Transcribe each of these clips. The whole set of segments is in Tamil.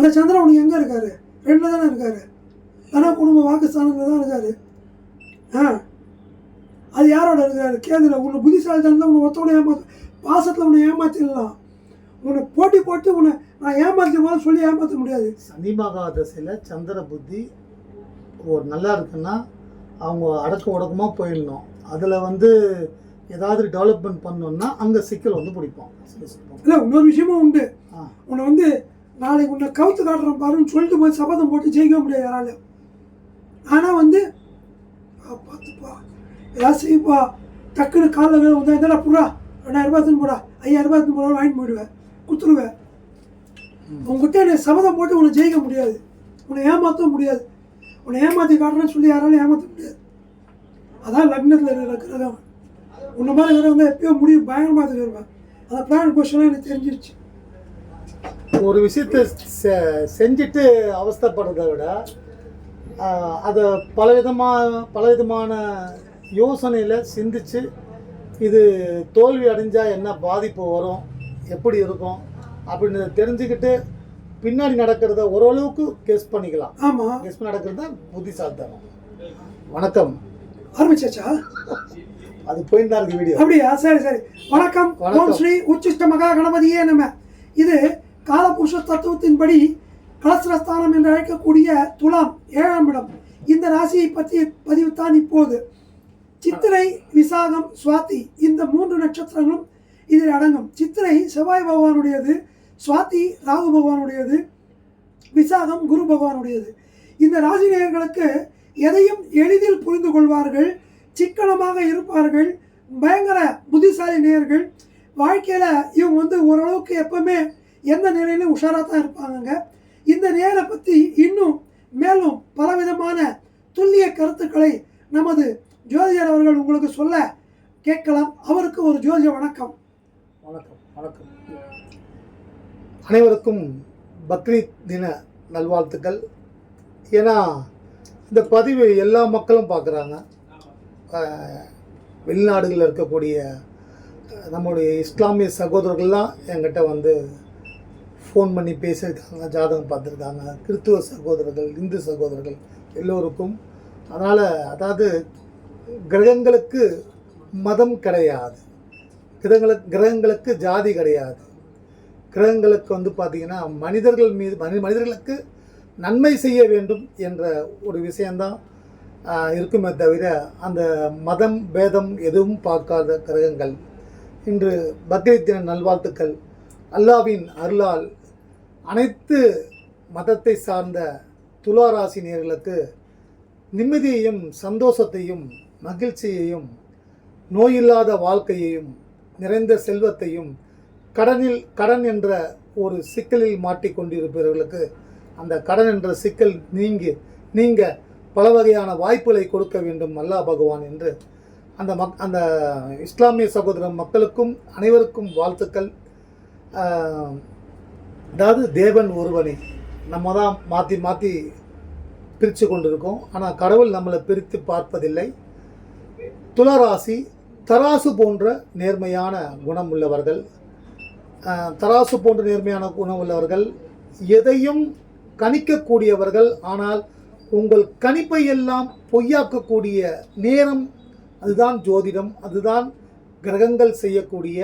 அந்த சந்திரன் எங்கே இருக்காரு? ரெண்டில் தானே இருக்காரு. தன குடும்ப வாக்குஸ்தானத்தில் தான் இருக்காரு. ஆ. அது யாரோட இருக்காரு? கேதுல. உன்னை புத்திசாலித்தனம் உன்னை ஒத்தவனை ஏமாத்து பாசத்தில் உன்னை ஏமாத்திடலாம். உன்னை போட்டி போட்டு உன்னை நான் ஏமாற்றி போல சொல்லி ஏமாற்ற முடியாது. சனி மகா தசையில் சந்திர புத்தி ஒரு நல்லா இருக்குன்னா அவங்க அடக்க உடக்கமாக போயிடணும். அதில் வந்து ஏதாவது டெவலப்மெண்ட் பண்ணோம்னா அங்கே சிக்கல் வந்து பிடிப்போம் இல்லை இன்னொரு விஷயமும் உண்டு. உன்னை வந்து நாளைக்கு உன்னை கவுத்து காட்டுறேன் பாருன்னு சொல்லிட்டு போய் சபதம் போட்டு ஜெயிக்க முடியாது யாராலையும். ஆனால் வந்து "ஆ, பார்த்துப்பா. ஏதாவது செய்ப்பா டக்குன்னு காலில் வேணும் வந்தா என்னடா புறா ரெண்டாயிரம் ரூபாய் எடுத்துன்னு போடா. ஐயாயிரம் ரூபாய் எடுத்துன்னு போடா வாங்கிட்டு போயிடுவேன். குத்துருவேன். உங்ககிட்ட என்னை சபதம் போட்டு உன்னை ஜெயிக்க முடியாது. உன்னை ஏமாற்றவும் முடியாது. உன்னை ஏமாற்றி காட்டுறேன்னு சொல்லி யாராலையும் ஏமாற்ற முடியாது. அதான் லக்னத்தில் இருக்கிற கிரகம். உன்ன மாதிரி கிரகம் தான் எப்பயோ முடியும் பயங்கரமாக தருவேன் அந்த பிளான் கொஸ்டின்லாம் எனக்கு தெரிஞ்சிருச்சு. ஒரு விஷயத்தை செ- செஞ்சுட்டு அவஸ்தைப்படுறதை விட அதை பலவிதமாக பலவிதமான யோசனையில் சிந்திச்சு இது தோல்வி அடைஞ்சால் என்ன பாதிப்பு வரும் எப்படி இருக்கும் அப்படின்னு தெரிஞ்சுக்கிட்டு பின்னாடி நடக்கிறத ஓரளவுக்கு கெஸ் பண்ணிக்கலாம். ஆமாம் கெஸ் பண்ணி நடக்கிறது தான் புத்திசாலித்தனம். வணக்கம். ஆரம்பிச்சாச்சா? அது போயிட்டு தான் இருக்கு வீடியோ. அப்படியா? சரி சரி. வணக்கம். ஓம் ஸ்ரீ உச்சிஷ்ட மகா கணபதியே நம. இது காலபுருஷ தத்துவத்தின்படி கலசரஸ்தானம் என்று அழைக்கக்கூடிய துலாம் ஏழாம் இடம். இந்த ராசியை பற்றி பதிவு தான் இப்போது. சித்திரை விசாகம் சுவாதி இந்த மூன்று நட்சத்திரங்களும் இதில் அடங்கும். சித்திரை செவ்வாய் பகவானுடையது சுவாதி ராகு பகவானுடையது விசாகம் குரு பகவானுடையது. இந்த ராசி நேயர்களுக்கு எதையும் எளிதில் புரிந்து கொள்வார்கள் சிக்கனமாக இருப்பார்கள் பயங்கர புத்திசாலி நேயர்கள். வாழ்க்கையில் இவங்க வந்து ஓரளவுக்கு எப்பவுமே எந்த நிலையிலும் உஷாராக தான் இருப்பாங்கங்க. இந்த நேரை பற்றி இன்னும் மேலும் பலவிதமான துல்லிய கருத்துக்களை நமது ஜோதிடர் அவர்கள் உங்களுக்கு சொல்ல கேட்கலாம். அவருக்கு ஒரு ஜோதிட வணக்கம். வணக்கம் வணக்கம். அனைவருக்கும் பக்ரீத் தின நல்வாழ்த்துக்கள். ஏன்னா இந்த பதிவு எல்லா மக்களும் பார்க்குறாங்க. வெளிநாடுகளில் இருக்கக்கூடிய நம்முடைய இஸ்லாமிய சகோதரர்கள்லாம் என்கிட்ட வந்து ஃபோன் பண்ணி பேசியிருக்காங்க ஜாதகம் பார்த்துருக்காங்க. கிறித்துவ சகோதரர்கள் இந்து சகோதரர்கள் எல்லோருக்கும். அதனால் அதாவது கிரகங்களுக்கு மதம் கிடையாது. கிரகங்களுக்கு கிரகங்களுக்கு ஜாதி கிடையாது. கிரகங்களுக்கு வந்து பார்த்திங்கன்னா மனிதர்கள் மீது மனி மனிதர்களுக்கு நன்மை செய்ய வேண்டும் என்ற ஒரு விஷயந்தான் இருக்குமே தவிர அந்த மதம் பேதம் எதுவும் பார்க்காத கிரகங்கள். இன்று பக்ரீத் தின நல்வாழ்த்துக்கள். அல்லாவின் அருளால் அனைத்து மதத்தை சார்ந்த துலா நேர்களுக்கு நிம்மதியையும் சந்தோஷத்தையும் மகிழ்ச்சியையும் நோயில்லாத வாழ்க்கையையும் நிறைந்த செல்வத்தையும் கடனில் கடன் என்ற ஒரு சிக்கலில் மாட்டிக்கொண்டிருப்பவர்களுக்கு அந்த கடன் என்ற சிக்கல் நீங்கி நீங்க பல வகையான வாய்ப்புகளை கொடுக்க வேண்டும் அல்லா பகவான் என்று. அந்த மக் அந்த இஸ்லாமிய சகோதர மக்களுக்கும் அனைவருக்கும் வாழ்த்துக்கள். அதாவது தேவன் ஒருவனே நம்ம தான் மாற்றி மாற்றி பிரித்து கொண்டிருக்கோம். ஆனால் கடவுள் நம்மளை பிரித்து பார்ப்பதில்லை. துளராசி தராசு போன்ற நேர்மையான குணம் உள்ளவர்கள் தராசு போன்ற நேர்மையான குணம் உள்ளவர்கள் எதையும் கணிக்கக்கூடியவர்கள். ஆனால் உங்கள் கணிப்பை எல்லாம் பொய்யாக்கக்கூடிய நேரம் அதுதான் ஜோதிடம். அதுதான் கிரகங்கள் செய்யக்கூடிய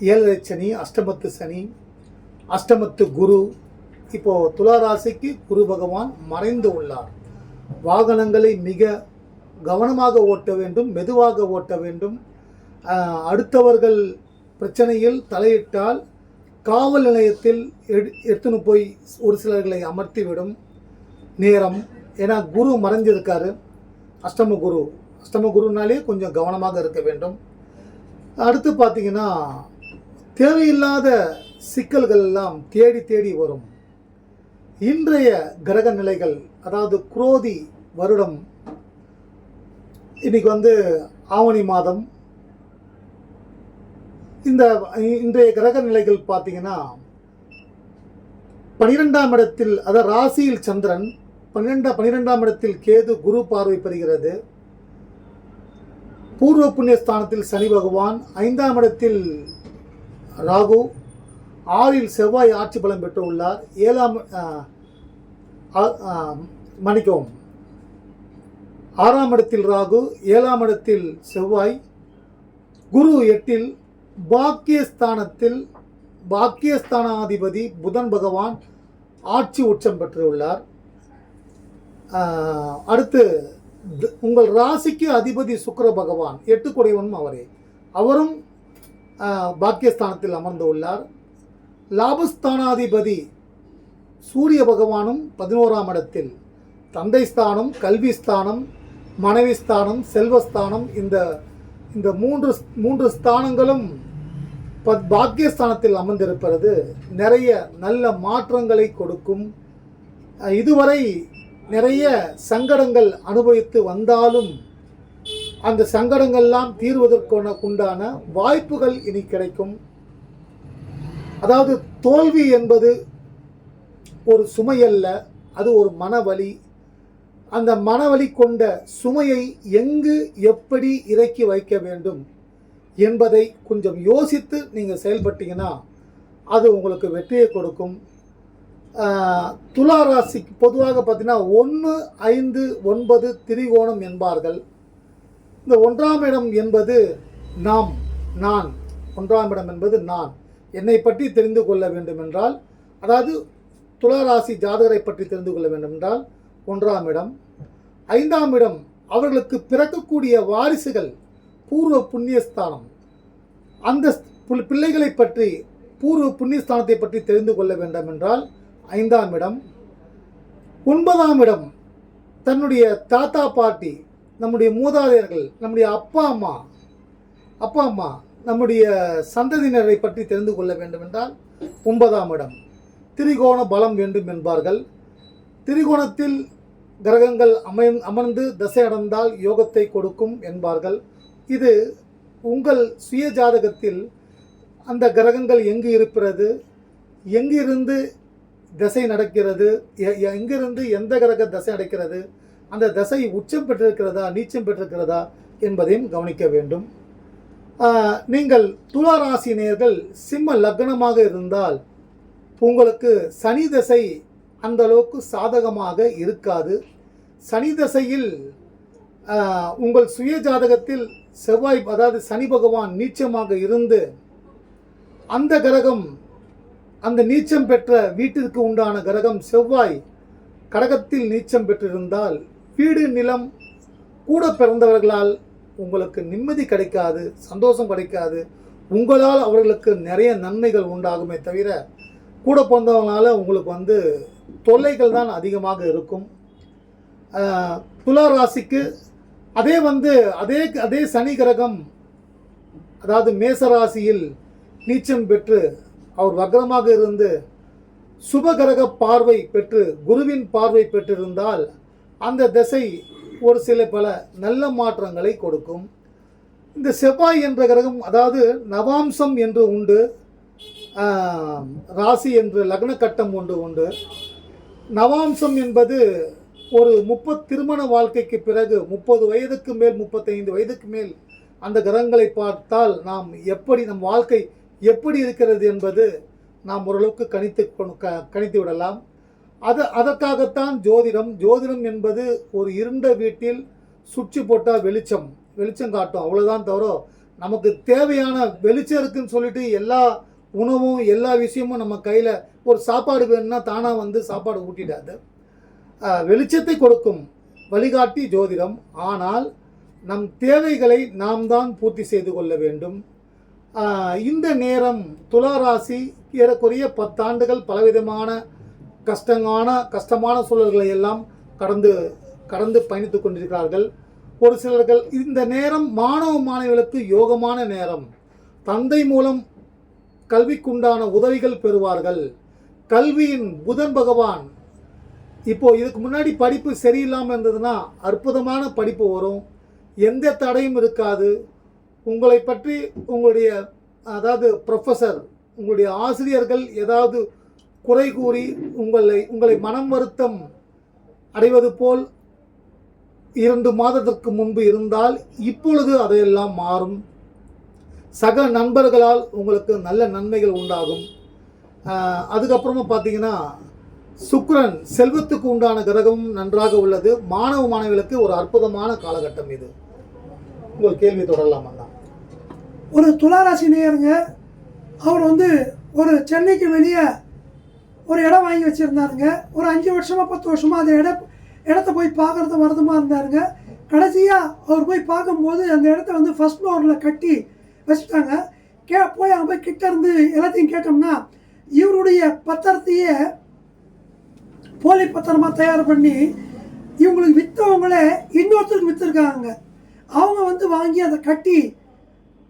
ஏழரை சனி அஷ்டமத்து சனி. அஷ்டமத்து குரு. இப்போ துலா ராசிக்கு குரு பகவான் மறைந்து உள்ளார். வாகனங்களை மிக கவனமாக ஓட்ட வேண்டும் மெதுவாக ஓட்ட வேண்டும். அடுத்தவர்கள் பிரச்சனையில் தலையிட்டால் காவல் நிலையத்தில் எடுத்துன்னு போய் ஒரு சிலர்களை அமர்த்திவிடும். நேரம். ஏன்னா குரு மறைஞ்சிருக்காரு. அஷ்டம குரு. அஷ்டம குருனாலே கொஞ்சம் கவனமாக இருக்க வேண்டும். அடுத்து பார்த்தீங்கன்னா தேவையில்லாத சிக்கல்கள் எல்லாம் தேடி தேடி வரும். இன்றைய கிரக நிலைகள் அதாவது குரோதி வருடம் இன்னைக்கு வந்து ஆவணி மாதம். இந்த இன்றைய கிரக நிலைகள் பார்த்தீங்கன்னா பனிரெண்டாம் இடத்தில் அதாவது ராசியில் சந்திரன் பன்னிரெண்டா பன்னிரெண்டாம் இடத்தில் கேது குரு பார்வை பெறுகிறது. பூர்வ புண்ணிய ஸ்தானத்தில் சனி பகவான் ஐந்தாம் இடத்தில் ராகு ஆறில் செவ்வாய் ஆட்சி பலம் பெற்று உள்ளார். ஏழாம் ஆ, மன்னிக்கவும். ஆறாம் இடத்தில் ராகு ஏழாம் இடத்தில் செவ்வாய். குரு எட்டில் பாக்கியஸ்தானத்தில் பாக்கியஸ்தானாதிபதி புதன் பகவான் ஆட்சி உச்சம் பெற்றுள்ளார் அடுத்து உங்கள் ராசிக்கு அதிபதி சுக்கர பகவான் எட்டு குடைவனும் அவரே. அவரும் ஆஹ், பாக்கியஸ்தானத்தில் அமர்ந்துள்ளார் லாபஸ்தானாதிபதி சூரிய பகவானும் பதினோராம் இடத்தில். தந்தை ஸ்தானம் கல்வி ஸ்தானம் மனைவி ஸ்தானம் செல்வஸ்தானம் இந்த இந்த மூன்று மூன்று ஸ்தானங்களும் பத் பாக்கியஸ்தானத்தில் அமர்ந்திருப்பது நிறைய நல்ல மாற்றங்களை கொடுக்கும். இதுவரை நிறைய சங்கடங்கள் அனுபவித்து வந்தாலும் அந்த சங்கடங்கள்லாம் தீர்வதற்கான உண்டான வாய்ப்புகள் இனி கிடைக்கும். அதாவது தோல்வி என்பது ஒரு சுமையல்ல அது ஒரு மனவலி. அந்த மனவலி கொண்ட சுமையை எங்கு எப்படி இறக்கி வைக்க வேண்டும் என்பதை கொஞ்சம் யோசித்து நீங்கள் செயல்பட்டீங்கன்னா அது உங்களுக்கு வெற்றியை கொடுக்கும். துலா ராசிக்கு பொதுவாக பார்த்தீங்கன்னா ஒன்று ஐந்து ஒன்பது திரிகோணம் என்பார்கள். இந்த ஒன்றாம் இடம் என்பது நாம் நான். ஒன்றாம் இடம் என்பது நான். என்னை பற்றி தெரிந்து கொள்ள வேண்டுமென்றால் அதாவது துளராசி ஜாதகரை பற்றி தெரிந்து கொள்ள வேண்டுமென்றால் ஒன்றாம் இடம். ஐந்தாம் இடம் அவர்களுக்கு பிறக்கக்கூடிய வாரிசுகள் பூர்வ புண்ணியஸ்தானம். அந்த பிள்ளைகளை பற்றி பூர்வ புண்ணியஸ்தானத்தை பற்றி தெரிந்து கொள்ள வேண்டும் என்றால் ஐந்தாம் இடம். ஒன்பதாம் இடம் தன்னுடைய தாத்தா பாட்டி நம்முடைய மூதாதையர்கள் நம்முடைய அப்பா அம்மா. அப்பா அம்மா நம்முடைய சந்ததியினரை பற்றி தெரிந்து கொள்ள வேண்டுமென்றால் ஒன்பதாம் இடம் திரிகோண பலம் வேண்டும் என்பார்கள். திரிகோணத்தில் கிரகங்கள் அமை அமர்ந்து தசை அடைந்தால் யோகத்தை கொடுக்கும் என்பார்கள். இது உங்கள் சுய ஜாதகத்தில் அந்த கிரகங்கள் எங்கு இருக்கிறது? எங்கிருந்து தசை நடக்கிறது? எ- எ- எங்கிருந்து எந்த கிரக தசை நடக்கிறது அந்த தசை உச்சம் பெற்றிருக்கிறதா நீச்சம் பெற்றிருக்கிறதா என்பதையும் கவனிக்க வேண்டும். நீங்கள் துலா நேர்கள் சிம்ம லக்னமாக இருந்தால் உங்களுக்கு சனி தசை அந்த அளவுக்கு சாதகமாக இருக்காது. சனி தசையில் உங்கள் சுய ஜாதகத்தில் செவ்வாய் அதாவது சனி பகவான் நீச்சமாக இருந்து அந்த கிரகம் அந்த நீச்சம் பெற்ற வீட்டிற்கு உண்டான கிரகம் செவ்வாய் கடகத்தில் நீச்சம் பெற்றிருந்தால் வீடு நிலம் கூட பிறந்தவர்களால் உங்களுக்கு நிம்மதி கிடைக்காது சந்தோஷம் கிடைக்காது உங்களால் அவர்களுக்கு நிறைய நன்மைகள் உண்டாகுமே தவிர கூட பிறந்தவங்களால உங்களுக்கு வந்து தொல்லைகள் தான் அதிகமாக இருக்கும். துலா ராசிக்கு அதே வந்து அதே அதே சனி கிரகம் அதாவது மேச ராசியில் நீச்சம் பெற்று அவர் வக்ரமாக இருந்து சுபகரக பார்வை பெற்று குருவின் பார்வை பெற்றிருந்தால் அந்த திசை ஒரு சில பல நல்ல மாற்றங்களை கொடுக்கும். இந்த செவ்வாய் என்ற கிரகம் அதாவது நவாம்சம் என்று உண்டு ராசி என்று லக்ன கட்டம் ஒன்று உண்டு. நவாம்சம் என்பது ஒரு முப்பத் திருமண வாழ்க்கைக்கு பிறகு முப்பது வயதுக்கு மேல் முப்பத்தைந்து வயதுக்கு மேல் அந்த கிரகங்களை பார்த்தால் நாம் எப்படி நம் வாழ்க்கை எப்படி இருக்கிறது என்பது நாம் ஓரளவுக்கு கணித்து க கணித்து விடலாம். அது அதற்காகத்தான் ஜோதிடம் ஜோதிடம் என்பது ஒரு இருண்ட வீட்டில் சுவிட்சு போட்டால் வெளிச்சம் வெளிச்சம் காட்டும். அவ்வளோதான் தவிர நமக்கு தேவையான வெளிச்சம் இருக்குன்னு சொல்லிட்டு எல்லா உணவும் எல்லா விஷயமும் நம்ம கையில் ஒரு சாப்பாடு வேணும்னா தானாக வந்து சாப்பாடு ஊட்டிடாது. வெளிச்சத்தை கொடுக்கும் வழிகாட்டி ஜோதிடம். ஆனால் நம் தேவைகளை நாம் தான் பூர்த்தி செய்து கொள்ள வேண்டும். இந்த நேரம் துலா ராசி ஏறக்குறைய பத்தாண்டுகள் பலவிதமான கஷ்டமான கஷ்டமான சூழல்களை எல்லாம் கடந்து கடந்து பயணித்து கொண்டிருக்கிறார்கள். ஒரு சிலர்கள் இந்த நேரம் மாணவ மாணவிகளுக்கு யோகமான நேரம். தந்தை மூலம் கல்விக்குண்டான உதவிகள் பெறுவார்கள். கல்வியின் புதன் பகவான். இப்போ இதுக்கு முன்னாடி படிப்பு சரியில்லாமல் இருந்ததுன்னா அற்புதமான படிப்பு வரும். எந்த தடையும் இருக்காது. உங்களை பற்றி உங்களுடைய அதாவது ப்ரொஃபஸர் உங்களுடைய ஆசிரியர்கள் ஏதாவது குறை கூறி உங்களை உங்களை மனம் வருத்தம் அடைவது போல் இரண்டு மாதத்திற்கு முன்பு இருந்தால் இப்பொழுது அதையெல்லாம் மாறும். சக நண்பர்களால் உங்களுக்கு நல்ல நன்மைகள் உண்டாகும். அதுக்கப்புறமா பார்த்தீங்கன்னா சுக்ரன் செல்வத்துக்கு உண்டான கிரகமும் நன்றாக உள்ளது. மாணவ மாணவிகளுக்கு ஒரு அற்புதமான காலகட்டம் இது. உங்கள் கேள்வி தொடரலாம் அண்ணா. ஒரு துளாராசி நேயருங்க. அவர் வந்து ஒரு சென்னைக்கு வெளியே ஒரு இடம் வாங்கி வச்சுருந்தாருங்க. ஒரு அஞ்சு வருஷமா பத்து வருஷமா அந்த இட இடத்த போய் பார்க்குறது வரதுமா இருந்தாருங்க. கடைசியாக அவர் போய் பார்க்கும்போது அந்த இடத்த வந்து ஃபஸ்ட் ஃப்ளோரில் கட்டி வச்சுட்டாங்க. கே போய் அங்கே போய் கிட்ட இருந்து எல்லாத்தையும் கேட்டோம்னா இவருடைய பத்திரத்தையே போலி பத்திரமாக தயார் பண்ணி இவங்களுக்கு விற்றவங்களே இன்னொருத்தருக்கு விற்றுருக்காங்க அவங்க வந்து வாங்கி அதை கட்டி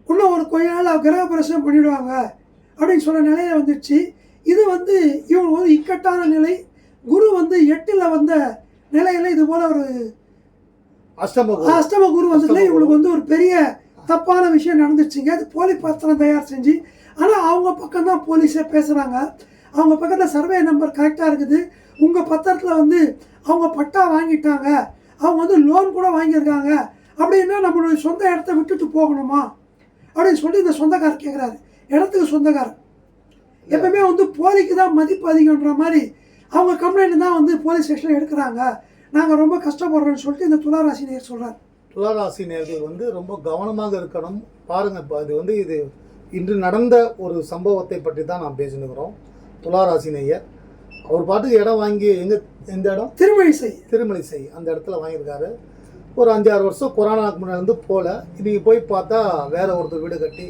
இன்னும் ஒரு கொஞ்ச நாள் கிரக பண்ணிவிடுவாங்க அப்படின்னு சொன்ன நிலையில வந்துடுச்சு. இது வந்து இவங்க ஒரு இக்கட்டான நிலை. குரு வந்து எட்டில் வந்த நிலையில இது போல ஒரு அஷ்டம. அஷ்டம குரு வந்ததுல. இவங்களுக்கு வந்து ஒரு பெரிய தப்பான விஷயம் நடந்துச்சுங்க அது போலி பத்திரம் தயார் செஞ்சு ஆனால் அவங்க பக்கம் தான் போலீஸே பேசுகிறாங்க அவங்க பக்கத்தில் சர்வே நம்பர் கரெக்டாக இருக்குது. உங்கள் பத்திரத்தில் வந்து அவங்க பட்டா வாங்கிட்டாங்க. அவங்க வந்து லோன் கூட வாங்கியிருக்காங்க. அப்படின்னா நம்மளுடைய சொந்த இடத்த விட்டுட்டு போகணுமா? அப்படின்னு சொல்லி இந்த சொந்தக்காரர் கேட்குறாரு இடத்துக்கு சொந்தக்காரர். எப்பவுமே வந்து போலிக்கு தான் மதிப்பு அதிகம்ன்ற மாதிரி அவங்க கம்ப்ளைண்ட் தான் வந்து போலீஸ் ஸ்டேஷனில் எடுக்கிறாங்க. நாங்கள் ரொம்ப கஷ்டப்படுறோம்னு சொல்லிட்டு இந்த துளாராசி நேர் சொல்கிறார் துளாராசி நேர்கள் வந்து ரொம்ப கவனமாக இருக்கணும். பாருங்க இப்போ இது வந்து இது இன்று நடந்த ஒரு சம்பவத்தை பற்றி தான் நான் பேசினுக்கிறோம். துளாராசி நேயர் அவர் பாட்டுக்கு இடம் வாங்கி எங்க எந்த இடம்? திருமழிசை திருமலிசை அந்த இடத்துல வாங்கியிருக்காரு. ஒரு அஞ்சாறு வருஷம் கொரோனாக்கு முன்னாடி வந்து போகல இன்னைக்கு போய் பார்த்தா வேற ஒருத்தர் வீடு கட்டி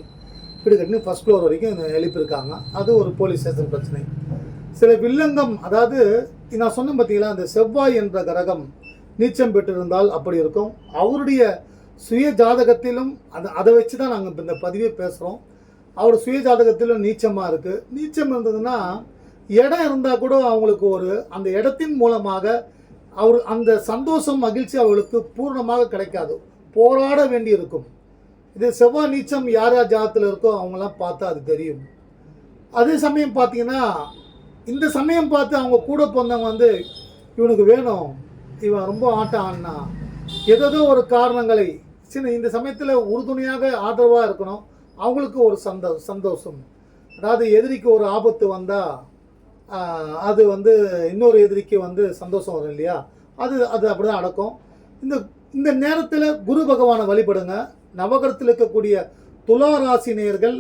வீடு கட்டினு ஃபர்ஸ்ட் ஃப்ளோர் வரைக்கும் எழுப்பியிருக்காங்க அது ஒரு போலீஸ் ஸ்டேஷன் பிரச்சனை. சில வில்லங்கம் அதாவது நான் சொன்னேன் பார்த்தீங்களா அந்த செவ்வாய் என்ற கிரகம் நீச்சம் பெற்றிருந்தால் அப்படி இருக்கும். அவருடைய சுய ஜாதகத்திலும் அது அதை வச்சு தான் நாங்கள் இந்த பதிவே பேசுகிறோம் அவர் சுய ஜாதகத்திலும் நீச்சமாக இருக்குது நீச்சம் இருந்ததுன்னா இடம் இருந்தால் கூட அவங்களுக்கு ஒரு அந்த இடத்தின் மூலமாக அவர் அந்த சந்தோஷம் மகிழ்ச்சி அவர்களுக்கு பூர்ணமாக கிடைக்காது. போராட வேண்டி இருக்கும் இது செவ்வாய் நீச்சம் யார் யார் ஜாதத்தில் இருக்கோ அவங்களாம் பார்த்தா அது தெரியும். அதே சமயம் பார்த்தீங்கன்னா இந்த சமயம் பார்த்து அவங்க கூட பிறந்தவங்க வந்து இவனுக்கு வேணும். இவன் ரொம்ப ஆட்டம் ஆடினா ஏதோ ஒரு காரணங்களை சின்ன இந்த சமயத்தில் உறுதுணையாக ஆதரவாக இருக்கணும். அவங்களுக்கு ஒரு சந்தோ சந்தோஷம். அதாவது எதிரிக்கு ஒரு ஆபத்து வந்தால் அது வந்து இன்னொரு எதிரிக்கு வந்து சந்தோஷம் வரும் இல்லையா? அது அது அப்படி தான் நடக்கும். இந்த இந்த நேரத்தில் குரு பகவானை வழிபடுங்க. நவகரத்தில் இருக்கக்கூடிய துலா ராசி நேயர்கள்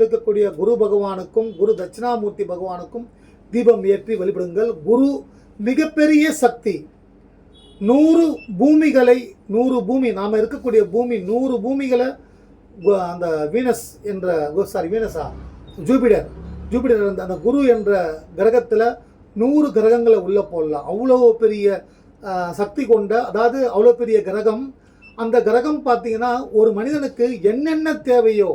இருக்கக்கூடிய குரு பகவானுக்கும் குரு தட்சிணாமூர்த்தி பகவானுக்கும் தீபம் ஏற்றி வழிபடுங்கள். குரு மிகப்பெரிய சக்தி. நூறு பூமிகளை நூறு பூமி நாம் இருக்கக்கூடிய பூமி நூறு பூமிகளை அந்த வீனஸ் என்ற சாரி வீனஸா? ஜூபிடர். ஜூபிடர் அந்த அந்த குரு என்ற கிரகத்தில் நூறு கிரகங்களை உள்ளே போடலாம். அவ்வளோ பெரிய சக்தி கொண்ட அதாவது அவ்வளோ பெரிய கிரகம். அந்த கிரகம் பார்த்தீங்கன்னா ஒரு மனிதனுக்கு என்னென்ன தேவையோ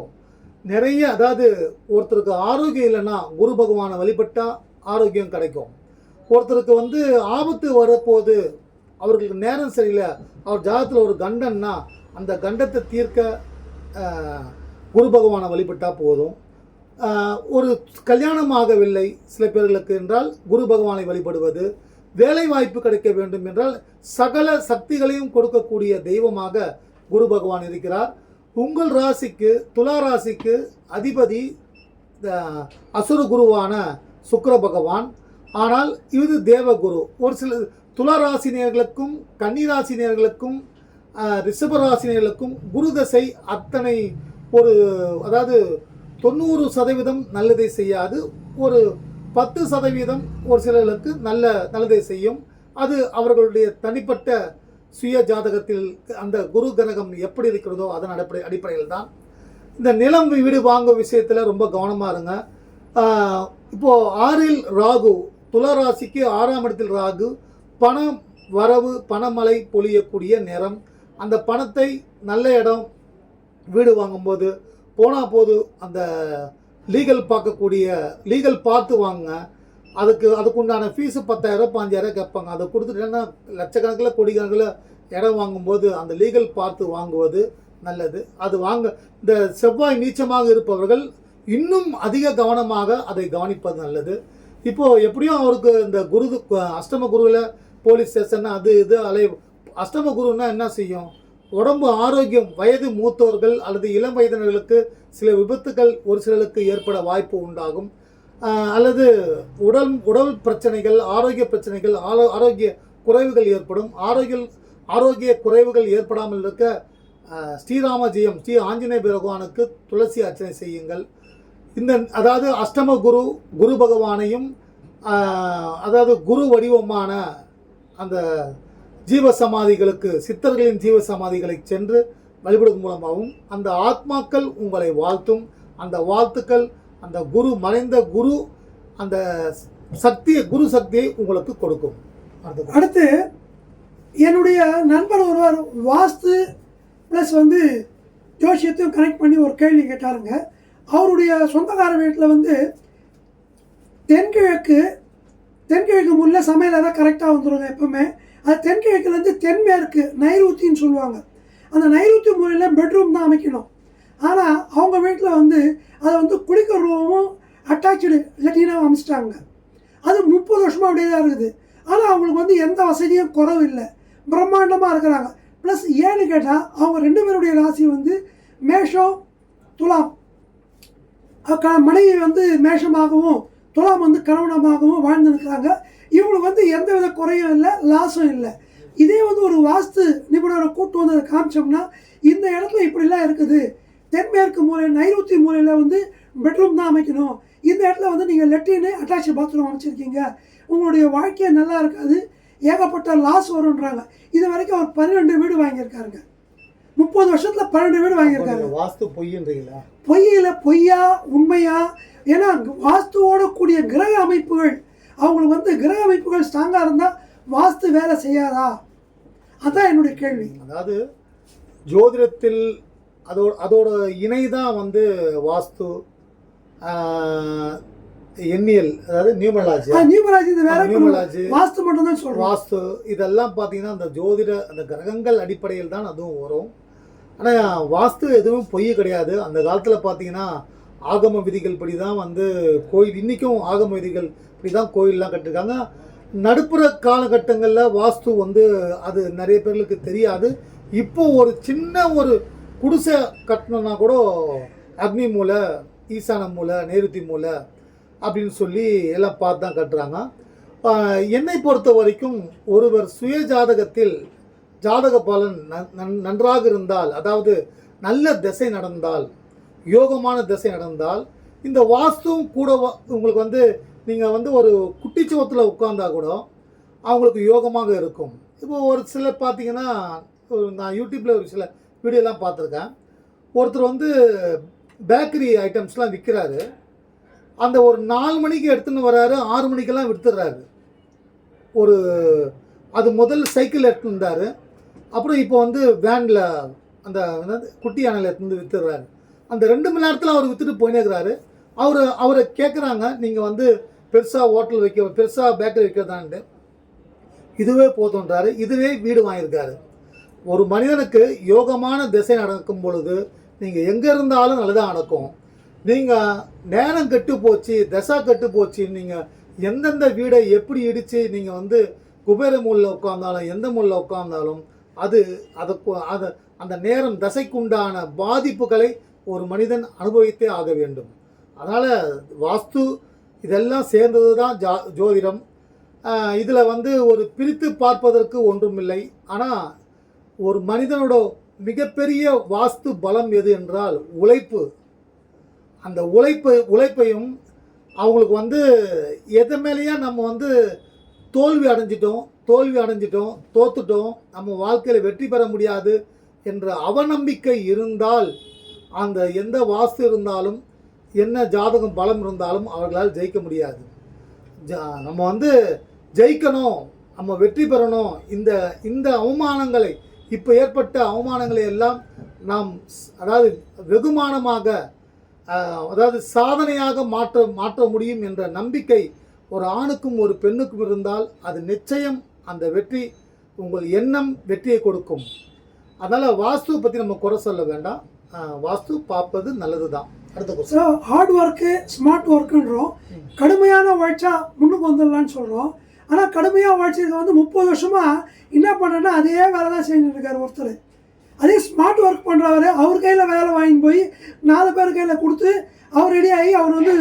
நிறைய அதாவது ஒருத்தருக்கு ஆரோக்கியம் இல்லைன்னா குரு பகவானை வழிபட்டால் ஆரோக்கியம் கிடைக்கும். ஒருத்தருக்கு வந்து ஆபத்து வரப்போது அவர்களுக்கு நேரம் சரியில்லை அவர் ஜாதத்தில் ஒரு கண்டன்னா அந்த கண்டத்தை தீர்க்க குரு பகவானை வழிபட்டால் போதும். ஒரு கல்யாணம் ஆகவில்லை சில பேர்களுக்கு என்றால் குரு பகவானை வழிபடுவது வேலை வாய்ப்பு கிடைக்க வேண்டும் என்றால் சகல சக்திகளையும் கொடுக்கக்கூடிய தெய்வமாக குரு பகவான் இருக்கிறார். உங்கள் ராசிக்கு துலா ராசிக்கு அதிபதி அசுர குருவான சுக்கர பகவான். ஆனால் இது தேவகுரு. ஒரு சில துளாராசினியர்களுக்கும் கன்னிராசினியர்களுக்கும் ரிஷபராசினியர்களுக்கும் குரு தசை அத்தனை ஒரு அதாவது தொண்ணூறு சதவீதம் நல்லதை செய்யாது. ஒரு பத்து சதவீதம் ஒரு சிலருக்கு நல்ல நல்லதை செய்யும். அது அவர்களுடைய தனிப்பட்ட சுய ஜாதகத்தில் அந்த குரு கிரகம் எப்படி இருக்கிறதோ அதன் அடிப்படை அடிப்படையில் தான். இந்த நிலம் வீடு வாங்கும் விஷயத்தில் ரொம்ப கவனமாக இருங்க. இப்போது ஆறில் ராகு துளாராசிக்கு ஆறாம் இடத்தில் ராகு பணம் வரவு பணமழை பொழியக்கூடிய நேரம். அந்த பணத்தை நல்ல இடம் வீடு வாங்கும்போது போனால் போது அந்த லீகல் பார்க்கக்கூடிய லீகல் பார்த்து வாங்க அதுக்கு அதுக்குண்டான ஃபீஸு பத்தாயிரம் பாஞ்சாயிரம் கேட்பாங்க. அதை கொடுத்துட்டேன்னா லட்சக்கணக்கில் கோடிக்கணக்கில் இடம் வாங்கும்போது அந்த லீகல் பார்த்து வாங்குவது நல்லது. அது வாங்க இந்த செவ்வாய் நீச்சமாக இருப்பவர்கள் இன்னும் அதிக கவனமாக அதை கவனிப்பது நல்லது. இப்போது எப்படியும் அவருக்கு இந்த குரு அஷ்டம குருவில் போலீஸ் ஸ்டேஷன் அது இது அலை அஷ்டம குருன்னா என்ன செய்யும்? உடம்பு ஆரோக்கியம் வயது மூத்தோர்கள் அல்லது இளம் வயதினர்களுக்கு சில விபத்துகள் ஒரு சிலருக்கு ஏற்பட வாய்ப்பு உண்டாகும். அல்லது உடல் உடல் பிரச்சனைகள் ஆரோக்கிய பிரச்சனைகள் ஆரோ ஆரோக்கிய குறைவுகள் ஏற்படும். ஆரோக்கிய ஆரோக்கிய குறைவுகள் ஏற்படாமல் இருக்க ஸ்ரீராமஜெயம் ஸ்ரீ ஆஞ்சநேய பகவானுக்கு துளசி அர்ச்சனை செய்யுங்கள். இந்த அதாவது அஷ்டம குரு குரு பகவானையும் அதாவது குரு வடிவமான அந்த ஜீவ சமாதிகளுக்கு சித்தர்களின் ஜீவ சமாதிகளை சென்று வழிபடுவதன் மூலமாகவும் அந்த ஆத்மாக்கள் உங்களை வாழ்த்தும். அந்த வாழ்த்துக்கள் அந்த குரு மறைந்த குரு அந்த சக்தியை குரு சக்தியை உங்களுக்கு கொடுக்கும். அடுத்து என்னுடைய நண்பர் ஒருவர் வாஸ்து ப்ளஸ் வந்து ஜோசியத்தையும் கனெக்ட் பண்ணி ஒரு கேள்வி கேட்டாருங்க. அவருடைய சொந்தக்கார வீட்டில் வந்து தென்கிழக்கு தென்கிழக்கு முல்ல சமையல் அறை கரெக்டாக வந்துருங்க எப்பவுமே. அது தென்கிழக்குலேருந்து தென்மேற்கு நைருத்தின்னு சொல்லுவாங்க. அந்த நைருத்தி முறையில் பெட்ரூம் தான் அமைக்கணும். ஆனால் அவங்க வீட்டில் வந்து அதை வந்து குளிக்கிற ரூமும் அட்டாச்சு லெட்டினாக அமைச்சிட்டாங்க. அது முப்பது வருஷமாக அப்படியே தான் இருக்குது. ஆனால் அவங்களுக்கு வந்து எந்த வசதியும் குறவு இல்லை. பிரம்மாண்டமாக இருக்கிறாங்க. ப்ளஸ் ஏன்னு கேட்டால் அவங்க ரெண்டு பேருடைய ராசி வந்து மேஷம் துலாம். மனைவி வந்து மேஷமாகவும் துலாம் வந்து கணவனமாகவும் வாழ்ந்து இருக்கிறாங்க இவங்களுக்கு வந்து எந்த வித குறையும் இல்லை லாஸும் இல்லை. இதே வந்து ஒரு வாஸ்து நிபுணரை கூட்டு வந்து அதை காமிச்சோம்னா இந்த இடத்துல இப்படிலாம் இருக்குது. தென்மேற்கு மூலை நைருத்தி மூலையில் வந்து பெட்ரூம் தான் அமைக்கணும். இந்த இடத்துல வந்து நீங்கள் லெட்டின்னு அட்டாச் பாத்ரூம் அமைச்சிருக்கீங்க. உங்களுடைய வாழ்க்கையே நல்லா இருக்காது. ஏகப்பட்ட லாஸ் வரும்ன்றாங்க. இது வரைக்கும் அவர் பன்னிரெண்டு வீடு வாங்கியிருக்காருங்க. முப்பது வருஷத்தில் பன்னெண்டு வீடு வாங்கியிருக்காரு. நீங்க வாஸ்து பொய்ன்றீங்களா பொய்யில பொய்யா உண்மையா? ஏன்னா வாஸ்துவோட கூடிய கிரக அமைப்புகள் அவங்களுக்கு வந்து கிரக அமைப்புகள் ஸ்ட்ராங்காக இருந்தால் வாஸ்து வேலை செய்யாதா? அதான் என்னுடைய கேள்வி. அதாவது ஜோதிடத்தில் அதோட அதோட இணை தான் வந்து வாஸ்து எண்ணியல் அதாவது நியூமலாஜி ஆ, நியூமராஜ் இது வேற நியூமலாஜி வாஸ்து மட்டும் தான் சொல்றோம். வாஸ்து இதெல்லாம் பார்த்தீங்கன்னா அந்த ஜோதிட அந்த கிரகங்கள் அடிப்படையில் தான் அதுவும் வரும். ஆனால் வாஸ்து எதுவும் பொய் கிடையாது. அந்த காலத்தில் பார்த்தீங்கன்னா ஆகம விதிகள் படி தான் வந்து கோயில் இன்றைக்கும் ஆகம விதிகள் படி தான் கோயிலெலாம் கட்டிருக்காங்க. நடுப்புற காலகட்டங்களில் வாஸ்து வந்து அது நிறைய பேர்களுக்கு தெரியாது. இப்போ ஒரு சின்ன ஒரு குடிசை கட்டணும்னா கூட அக்னி மூலை ஈசான மூலை நேருத்தி மூலை அப்படின்னு சொல்லி எல்லாம் பார்த்து தான் கட்டுறாங்க. என்னை பொறுத்த வரைக்கும் ஒருவர் சுய ஜாதகத்தில் ஜாதக பலன் நன்- நன்றாக இருந்தால் அதாவது நல்ல திசை நடந்தால் யோகமான திசை நடந்தால் இந்த வாஸ்துவும் கூட உங்களுக்கு வந்து நீங்கள் வந்து ஒரு குட்டிச்சுவத்தில் உட்கார்ந்தா கூட அவங்களுக்கு யோகமாக இருக்கும். இப்போ ஒரு சிலர் பார்த்தீங்கன்னா நான் யூடியூப்பில் ஒரு சில வீடியோலாம் பார்த்துருக்கேன் ஒருத்தர் வந்து பேக்கரி ஐட்டம்ஸ்லாம் விற்கிறாரு அந்த ஒரு நாலு மணிக்கு எடுத்துன்னு வராரு ஆறு மணிக்கெல்லாம் விடுத்துடுறாரு ஒரு அது முதல் சைக்கிள் எடுத்துன்னு அப்புறம் இப்போ வந்து வேனில் அந்த என்னது குட்டி யானையில் எடுத்துன்னு வந்து விற்றுறாரு அந்த ரெண்டு மணி நேரத்தில் அவர் விற்றுட்டு போயினேக்கிறாரு. அவர் அவரை கேட்குறாங்க நீங்கள் வந்து பெருசாக ஹோட்டல் வைக்க பெருசாக பேக்கரி வைக்கிறதான்ட்டு. இதுவே போதுன்றாரு இதுவே வீடு வாங்கியிருக்காரு. ஒரு மனிதனுக்கு யோகமான திசை நடக்கும் பொழுது நீங்கள் எங்கே இருந்தாலும் நல்லதாக நடக்கும். நீங்கள் நேரம் கெட்டு போச்சு திசை கெட்டு போச்சு நீங்கள் எந்தெந்த வீடை எப்படி இடித்து நீங்கள் வந்து குபேர மூலில் உட்கார்ந்தாலும் எந்த மூலில் உட்கார்ந்தாலும் அது அதுக்கு அது அந்த நேரம் தசைக்குண்டான பாதிப்புகளை ஒரு மனிதன் அனுபவித்தே ஆக வேண்டும். அதனால் வாஸ்து இதெல்லாம் சேர்ந்தது தான் ஜா ஜோதிடம். இதில் வந்து ஒரு பிரித்து பார்ப்பதற்கு ஒன்றுமில்லை. ஆனால் ஒரு மனிதனோட மிகப்பெரிய வாஸ்து பலம் எது என்றால் உழைப்பு. அந்த உழைப்பு உழைப்பையும் அவங்களுக்கு வந்து எது மேலேயே நம்ம வந்து தோல்வி அடைஞ்சிட்டோம் தோல்வி அடைஞ்சிட்டோம் தோத்துட்டோம். நம்ம வாழ்க்கையில் வெற்றி பெற முடியாது என்ற அவநம்பிக்கை இருந்தால் அந்த எந்த வாஸ்து இருந்தாலும் என்ன ஜாதகம் பலம் இருந்தாலும் அவர்களால் ஜெயிக்க முடியாது. ஜா- நம்ம வந்து ஜெயிக்கணும் நம்ம வெற்றி பெறணும். இந்த இந்த அவமானங்களை இப்போ ஏற்பட்ட அவமானங்களை எல்லாம் நாம் அதாவது வெகுமானமாக அதாவது சாதனையாக மாற்ற மாற்ற முடியும் என்ற நம்பிக்கை ஒரு ஆணுக்கும் ஒரு பெண்ணுக்கும் இருந்தால் அது நிச்சயம் அந்த வெற்றி உங்கள் எண்ணம் வெற்றியை கொடுக்கும். அதனால் வாஸ்துவை பற்றி நம்ம குறை சொல்ல வேண்டாம். வாஸ்து பார்ப்பது நல்லது தான் அடுத்த கொஸ்டின் ஹார்ட் ஒர்க்கு ஸ்மார்ட் ஒர்க்குன்றோம் கடுமையான உழைச்சா முன்னுக்கு வந்துடலாம்னு சொல்கிறோம் ஆனால் கடுமையாக உழைச்சிருக்க வந்து முப்பது வருஷமாக என்ன பண்ணுறேன்னா அதே வேலை தான் செஞ்சுட்டு இருக்காரு ஒருத்தர். அதே ஸ்மார்ட் ஒர்க் பண்ணுறவர் அவர் கையில் வேலை வாங்கி போய் நாலு பேர் கையில் கொடுத்து அவர் ரெடி ஆகி அவர் வந்து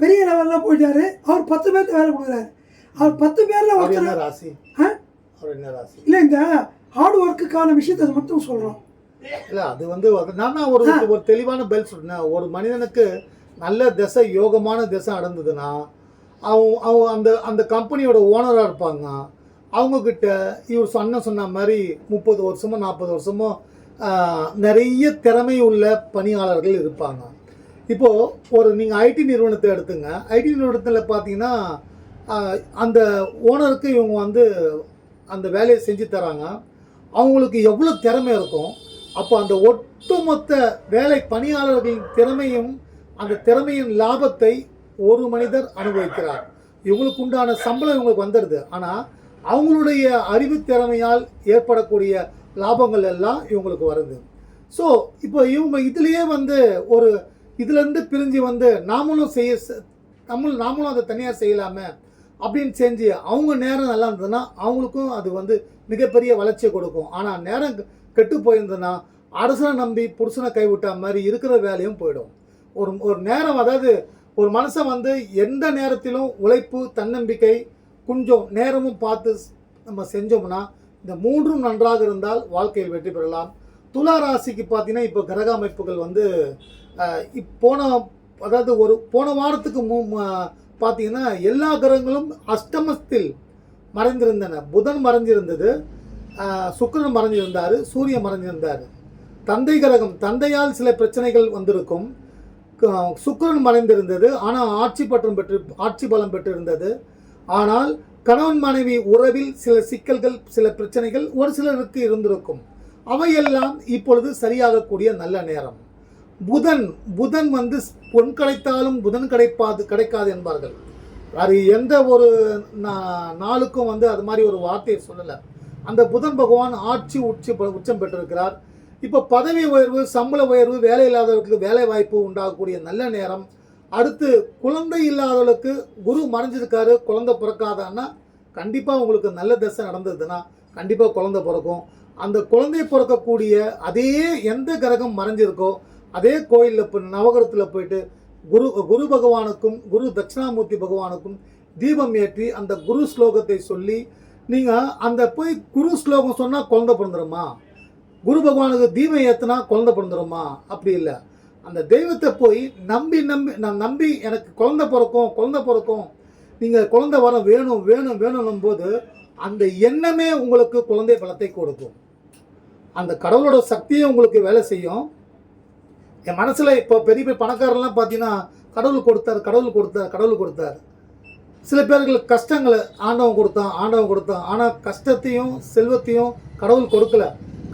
பெரிய லெவலில் போயிட்டாரு. அவர் பத்து பேர்த்து வேலை கொடுக்குறாரு. அவர் பத்து பேரில் ஒருத்தர் இல்லை இந்த ஹார்ட் ஒர்க்குக்கான விஷயத்தை மட்டும் சொல்கிறோம் இல்ல அது வந்து நான் ஒரு ஒரு தெளிவான பெல் சொன்னேன் ஒரு மனிதனுக்கு நல்ல திசை யோகமான திசை நடந்ததுன்னா அவன் அவன் அந்த அந்த கம்பெனியோட ஓனராக இருப்பாங்க அவங்க கிட்ட இவர் சொன்ன சொன்ன மாதிரி முப்பது வருஷமோ நாற்பது வருஷமோ நிறைய திறமை உள்ள பணியாளர்கள் இருப்பாங்க. இப்போது ஒரு நீங்கள் ஐடி நிறுவனத்தை எடுத்துங்க. ஐடி நிறுவனத்தில் பார்த்தீங்கன்னா அந்த ஓனருக்கு இவங்க வந்து அந்த வேலையை செஞ்சு தராங்க. அவங்களுக்கு எவ்வளோ திறமை இருக்கும்? அப்போ அந்த ஒட்டுமொத்த வேலை பணியாளர்களின் திறமையும் அந்த திறமையின் லாபத்தை ஒரு மனிதர் அனுபவிக்கிறார். இவங்களுக்கு உண்டான சம்பளம் இவங்களுக்கு வந்துடுது. ஆனால் அவங்களுடைய அறிவு திறமையால் ஏற்படக்கூடிய லாபங்கள் எல்லாம் இவங்களுக்கு வருது. ஸோ இப்போ இவங்க இதுலேயே வந்து ஒரு இதுலேருந்து பிரிஞ்சு வந்து நாமளும் செய்ய நம்மளும் நாமளும் அதை தனியாக செய்யலாமே அப்படின்னு செஞ்சு அவங்க நேரம் நல்லா இருந்ததுன்னா அவங்களுக்கும் அது வந்து மிகப்பெரிய வளர்ச்சியை கொடுக்கும். ஆனால் நேரம் கெட்டு போயிருந்ததுன்னா அரசனை நம்பி புருஷனை கைவிட்டா மாதிரி இருக்கிற வேலையும் போயிடும். ஒரு ஒரு நேரம் அதாவது ஒரு மனுஷன் வந்து எந்த நேரத்திலும் உழைப்பு தன்னம்பிக்கை கொஞ்சம் நேரமும் பார்த்து நம்ம செஞ்சோம்னா இந்த மூன்றும் நன்றாக இருந்தால் வாழ்க்கையில் வெற்றி பெறலாம். துலா ராசிக்கு பார்த்தீங்கன்னா இப்போ கிரக அமைப்புகள் வந்து அஹ், போன அதாவது ஒரு போன வாரத்துக்கு மு பார்த்தீங்கன்னா எல்லா கிரகங்களும் அஷ்டமத்தில் மறைந்திருந்தன. புதன் மறைஞ்சிருந்தது. சுக்கிரன் மறைஞ்சிருந்தார் சூரியன் மறைஞ்சிருந்தார். தந்தை கிரகம் தந்தையால் சில பிரச்சனைகள் வந்திருக்கும். க- சுக்கிரன் மறைந்திருந்தது ஆனால் ஆட்சி பட்டம் பெற்று ஆட்சி பலம் பெற்றிருந்தது. ஆனால் கணவன் மனைவி உறவில் சில சிக்கல்கள் சில பிரச்சனைகள் ஒரு சிலருக்கு இருந்திருக்கும். அவையெல்லாம் இப்பொழுது சரியாகக்கூடிய நல்ல நேரம். புதன் புதன் வந்து பொன் கிடைத்தாலும் புதன் கிடைப்பாது கிடைக்காது என்பார்கள். அது எந்த ஒரு நா- நாளுக்கும் வந்து அது மாதிரி ஒரு வார்த்தையை சொல்லலை. அந்த புதன் பகவான் ஆட்சி உச்சி உச்சம் பெற்றிருக்கிறார். இப்போ பதவி உயர்வு சம்பள உயர்வு வேலை இல்லாதவர்களுக்கு வேலை வாய்ப்பு உண்டாகக்கூடிய நல்ல நேரம். அடுத்து குழந்தை இல்லாதவர்களுக்கு குரு மறைஞ்சிருக்காரு குழந்தை பிறக்காதான்னா கண்டிப்பாக உங்களுக்கு நல்ல தசை நடந்ததுன்னா கண்டிப்பாக குழந்தை பிறக்கும். அந்த குழந்தை பிறக்கக்கூடிய அதே எந்த கிரகம் மறைஞ்சிருக்கோ அதே கோயிலில் இப்போ நவகரத்தில் போயிட்டு குரு குரு பகவானுக்கும் குரு தட்சிணாமூர்த்தி பகவானுக்கும் தீபம் ஏற்றி அந்த குரு ஸ்லோகத்தை சொல்லி நீங்கள் அந்த போய் குரு ஸ்லோகம் சொன்னால் குழந்தை பிறந்துருமா? குரு பகவானுக்கு தீபம் ஏற்றுனா குழந்தை பிறந்துருமா? அப்படி இல்லை. அந்த தெய்வத்தை போய் நம்பி நம்பி நான் நம்பி எனக்கு குழந்தை பிறக்கும் குழந்தை பிறக்கும். நீங்கள் குழந்தை வர வேணும் வேணும் வேணும் போது அந்த எண்ணமே உங்களுக்கு குழந்தை பலத்தை கொடுக்கும். அந்த கடவுளோட சக்தியை உங்களுக்கு வேலை செய்யும். என் மனசில் இப்போ பெரிய பெரிய பணக்காரர்லாம் பார்த்தீங்கன்னா கடவுள் கொடுத்தாரு கடவுள் கொடுத்தார் கடவுள் கொடுத்தாரு. சில பேர்களுக்கு கஷ்டங்களை ஆண்டவன் கொடுத்தான் ஆண்டவன் கொடுத்தான். ஆனால் கஷ்டத்தையும் செல்வத்தையும் கடவுள் கொடுக்கல.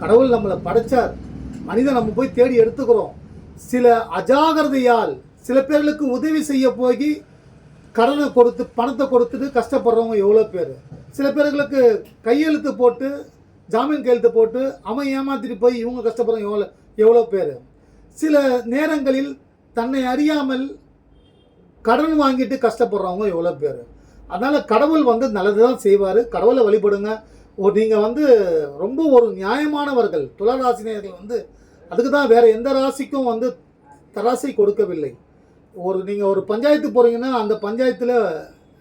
கடவுள் நம்மளை படைச்சார். மனிதன் நம்ம போய் தேடி எடுத்துக்கிறோம். சில அஜாகிரதையால் சில பேர்களுக்கு உதவி செய்ய போய் கடனை கொடுத்து பணத்தை கொடுத்துட்டு கஷ்டப்படுறவங்க எவ்வளோ பேர்? சில பேர்களுக்கு கையெழுத்து போட்டு ஜாமீன் கையெழுத்து போட்டு அவன் ஏமாத்திட்டு போய் இவங்க கஷ்டப்படுறவங்க எவ்வளோ எவ்வளோ பேர்? சில நேரங்களில் தன்னை அறியாமல் கடன் வாங்கிட்டு கஷ்டப்படுறவங்க எவ்வளோ பேர்? அதனால் கடவுள் வந்து நல்லது தான் செய்வார். கடவுளை வழிபடுங்க. ஒரு நீங்கள் வந்து ரொம்ப ஒரு நியாயமானவர்கள். துளராசினியர்கள் வந்து அதுக்கு தான் வேறு எந்த ராசிக்கும் வந்து தராசை கொடுக்கவில்லை. ஒரு நீங்கள் ஒரு பஞ்சாயத்து போகிறீங்கன்னா அந்த பஞ்சாயத்தில்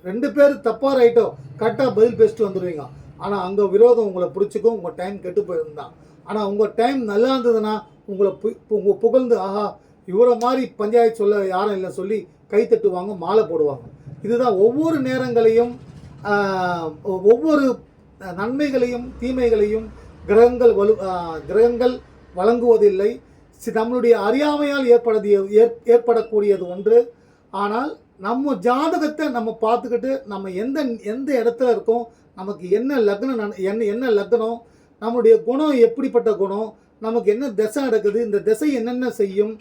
ரெண்டு பேர் தப்பாக ரைட்டோ கரெக்டாக பதில் பேசிட்டு வந்துடுவீங்க ஆனால் அங்கே விரோதம் உங்களை பிடிச்சிக்கும் உங்கள் டைம் கெட்டு போயிருந்தான். ஆனால் உங்கள் டைம் நல்லா இருந்ததுன்னா உங்களை பு உங்கள் புகழ்ந்து ஆஹா இவரை மாதிரி பஞ்சாயத்து சொல்ல யாரும் இல்லை சொல்லி கை தட்டுவாங்க மாலை போடுவாங்க. இதுதான் ஒவ்வொரு நேரங்களையும் ஒவ்வொரு நன்மைகளையும் தீமைகளையும் கிரகங்கள் வலு கிரகங்கள் வழங்குவதில்லை. நம்மளுடைய அறியாமையால் ஏற்படது ஏற் ஏற்படக்கூடியது ஒன்று. ஆனால் நம்ம ஜாதகத்தை நம்ம பார்த்துக்கிட்டு நம்ம எந்த எந்த இடத்துல இருக்கோம் நமக்கு என்ன லக்னம் என்ன என்ன லக்னம் நம்மளுடைய குணம் எப்படிப்பட்ட குணம் நமக்கு என்ன திசை நடக்குது இந்த திசை என்னென்ன செய்யும்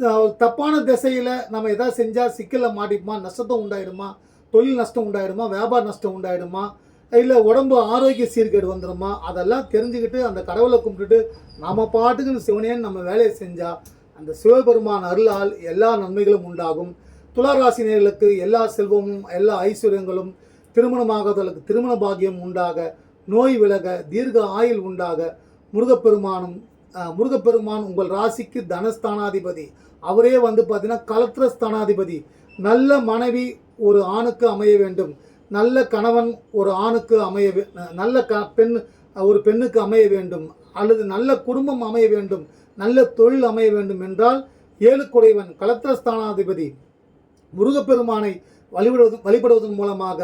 தப்பான திசையில் நம்ம எதாவது செஞ்சால் சிக்கலில் மாட்டிப்போமா? நஷ்டத்தை உண்டாயிடுமா? தொழில் நஷ்டம் உண்டாயிடுமா? வியாபார நஷ்டம் உண்டாயிடுமா? இல்லை உடம்பு ஆரோக்கிய சீர்கேடு வந்துடுமா அதெல்லாம் தெரிஞ்சுக்கிட்டு அந்த கடவுளை கும்பிட்டுட்டு நம்ம பாட்டுக்குன்னு சிவனேன்னு நம்ம வேலையை செஞ்சால் அந்த சிவபெருமான் அருளால் எல்லா நன்மைகளும் உண்டாகும். துளராசினியர்களுக்கு எல்லா செல்வமும் எல்லா ஐஸ்வர்யங்களும் திருமணமாகுதலுக்கு திருமண பாக்கியம் உண்டாக நோய் விலக தீர்க்க ஆயுள் உண்டாக முருகப்பெருமானும் முருகப்பெருமான் உங்கள் ராசிக்கு தனஸ்தானாதிபதி. அவரே வந்து பார்த்தீங்கன்னா கலத்திர ஸ்தானாதிபதி நல்ல மனைவி ஒரு ஆணுக்கு அமைய வேண்டும். நல்ல கணவன் ஒரு ஆணுக்கு அமைய நல்ல க பெண் ஒரு பெண்ணுக்கு அமைய வேண்டும். அல்லது நல்ல குடும்பம் அமைய வேண்டும். நல்ல தொழில் அமைய வேண்டும் என்றால் ஏழுக்குடையவன் கலத்திரஸ்தானாதிபதி. முருகப்பெருமானை வழிபடுவது வழிபடுவதன் மூலமாக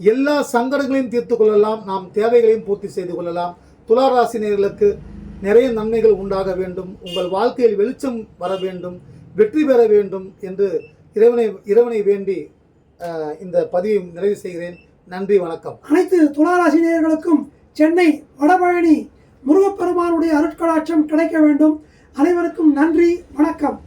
எல்லா சங்கடங்களையும் தீர்த்து கொள்ளலாம். நாம் தேவைகளையும் பூர்த்தி செய்து கொள்ளலாம். துளாராசினியர்களுக்கு நிறைய நன்மைகள் உண்டாக வேண்டும். உங்கள் வாழ்க்கையில் வெளிச்சம் வர வேண்டும். வெற்றி பெற வேண்டும் என்று இறைவனை இறைவனை வேண்டி இந்த பதிவை நிறைவு செய்கிறேன். நன்றி வணக்கம். அனைத்து துளாராசி நேயர்களுக்கும் சென்னை வடபழனி முருகப்பெருமானுடைய அருட்கடாட்சம் கிடைக்க வேண்டும். அனைவருக்கும் நன்றி வணக்கம்.